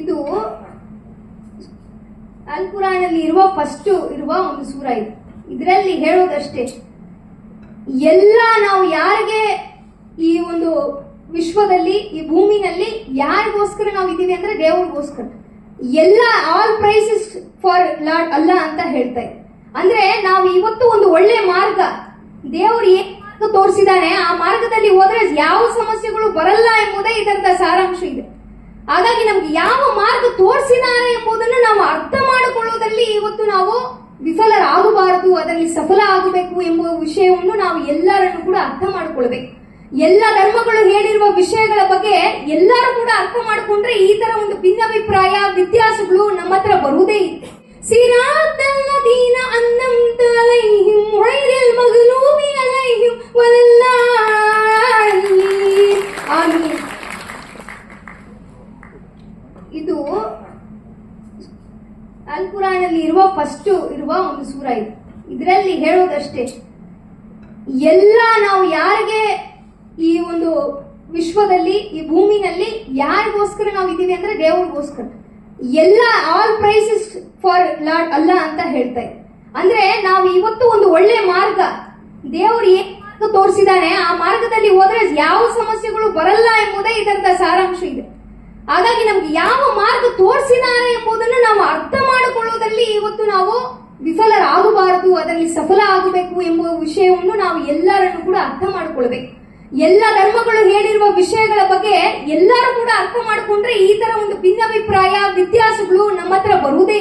ಇದು ಅಲ್ ಕುರಾನಲ್ಲಿ ಇರುವ ಫಸ್ಟ್ ಇರುವ ಒಂದು ಸೂರ ಇದು. ಇದರಲ್ಲಿ ಹೇಳೋದಷ್ಟೇ, ಎಲ್ಲ ನಾವು ಯಾರಿಗೆ ಈ ಒಂದು ವಿಶ್ವದಲ್ಲಿ, ಈ ಭೂಮಿನಲ್ಲಿ ಯಾರಿಗೋಸ್ಕರ ನಾವು ಇದ್ದೀವಿ ಅಂದ್ರೆ ದೇವರಿಗೋಸ್ಕರ. ಎಲ್ಲ ಆಲ್ ಪ್ರೈಸಸ್ ಫಾರ್ ಲಾರ್ಡ್ ಅಲ್ಲ ಅಂತ ಹೇಳ್ತಾ ಇದೆ. ಅಂದ್ರೆ ನಾವು ಇವತ್ತು ಒಂದು ಒಳ್ಳೆ ಮಾರ್ಗ, ದೇವರು ಏನ್ ಮಾರ್ಗ ತೋರಿಸಿದಾನೆ, ಆ ಮಾರ್ಗದಲ್ಲಿ ಹೋದ್ರೆ ಯಾವ ಸಮಸ್ಯೆಗಳು ಬರಲ್ಲ ಎಂಬುದೇ ಇದರದ ಸಾರಾಂಶ ಇದೆ. ಹಾಗಾಗಿ ನಮ್ಗೆ ಯಾವ ಮಾರ್ಗ ತೋರಿಸಿದ್ದಾರೆ ಎಂಬುದನ್ನು ನಾವು ಅರ್ಥ ಮಾಡಿಕೊಳ್ಳುವುದರಲ್ಲಿ ಇವತ್ತು ನಾವು ವಿಫಲರಾಗಬಾರದು, ಅದರಲ್ಲಿ ಸಫಲ ಆಗಬೇಕು ಎಂಬ ವಿಷಯವನ್ನು ನಾವು ಎಲ್ಲರನ್ನು ಕೂಡ ಅರ್ಥ ಮಾಡಿಕೊಳ್ಬೇಕು. ಎಲ್ಲ ಧರ್ಮಗಳು ಹೇಳಿರುವ ವಿಷಯಗಳ ಬಗ್ಗೆ ಎಲ್ಲರೂ ಕೂಡ ಅರ್ಥ ಮಾಡಿಕೊಂಡ್ರೆ ಈ ತರ ಒಂದು ಭಿನ್ನಾಭಿಪ್ರಾಯ, ವ್ಯತ್ಯಾಸಗಳು ನಮ್ಮ ಹತ್ರ ಬರುವುದೇ ಇತ್ತು ಸಿರಾತಲ್ಲದೀನ ಇದು ಅಲ್ ಕುರಾನಲ್ಲಿ ಇರುವ ಫಸ್ಟ್ ಇರುವ ಒಂದು ಸೂರ ಇದು. ಇದರಲ್ಲಿ ಹೇಳೋದಷ್ಟೇ, ಎಲ್ಲ ನಾವು ಯಾರಿಗೆ ಈ ಒಂದು ವಿಶ್ವದಲ್ಲಿ, ಈ ಭೂಮಿನಲ್ಲಿ ಯಾರಿಗೋಸ್ಕರ ನಾವು ಇದ್ದೀವಿ ಅಂದ್ರೆ ದೇವರಿಗೋಸ್ಕರ. ಎಲ್ಲ ಆಲ್ ಪ್ರೈಸಸ್ ಫಾರ್ ಲಾರ್ಡ್ ಅಲ್ಲ ಅಂತ ಹೇಳ್ತಾ ಇದೆ. ಅಂದ್ರೆ ನಾವು ಇವತ್ತು ಒಂದು ಒಳ್ಳೆ ಮಾರ್ಗ, ದೇವರು ಏನ್ ಮಾರ್ಗ ತೋರಿಸಿದಾನೆ, ಆ ಮಾರ್ಗದಲ್ಲಿ ಹೋದ್ರೆ ಯಾವ ಸಮಸ್ಯೆಗಳು ಬರಲ್ಲ ಎಂಬುದೇ ಇದರ ಸಾರಾಂಶ ಇದೆ. ಹಾಗಾಗಿ ನಮ್ಗೆ ಯಾವ ಮಾರ್ಗ ತೋರಿಸಿದ್ದಾರೆ ಎಂಬುದನ್ನು ನಾವು ಅರ್ಥ ಮಾಡಿಕೊಳ್ಳುವುದರಲ್ಲಿ ಇವತ್ತು ನಾವು ವಿಫಲರಾಗಬಾರದು, ಅದರಲ್ಲಿ ಸಫಲ ಆಗಬೇಕು ಎಂಬ ವಿಷಯವನ್ನು ನಾವು ಎಲ್ಲರನ್ನು ಕೂಡ ಅರ್ಥ ಮಾಡಿಕೊಳ್ಬೇಕು. ಎಲ್ಲ ಧರ್ಮಗಳು ಹೇಳಿರುವ ವಿಷಯಗಳ ಬಗ್ಗೆ ಎಲ್ಲರೂ ಕೂಡ ಅರ್ಥ ಮಾಡಿಕೊಂಡ್ರೆ ಈ ತರ ಒಂದು ಭಿನ್ನಾಭಿಪ್ರಾಯ, ವ್ಯತ್ಯಾಸಗಳು ನಮ್ಮ ಹತ್ರ ಬರುವುದೇ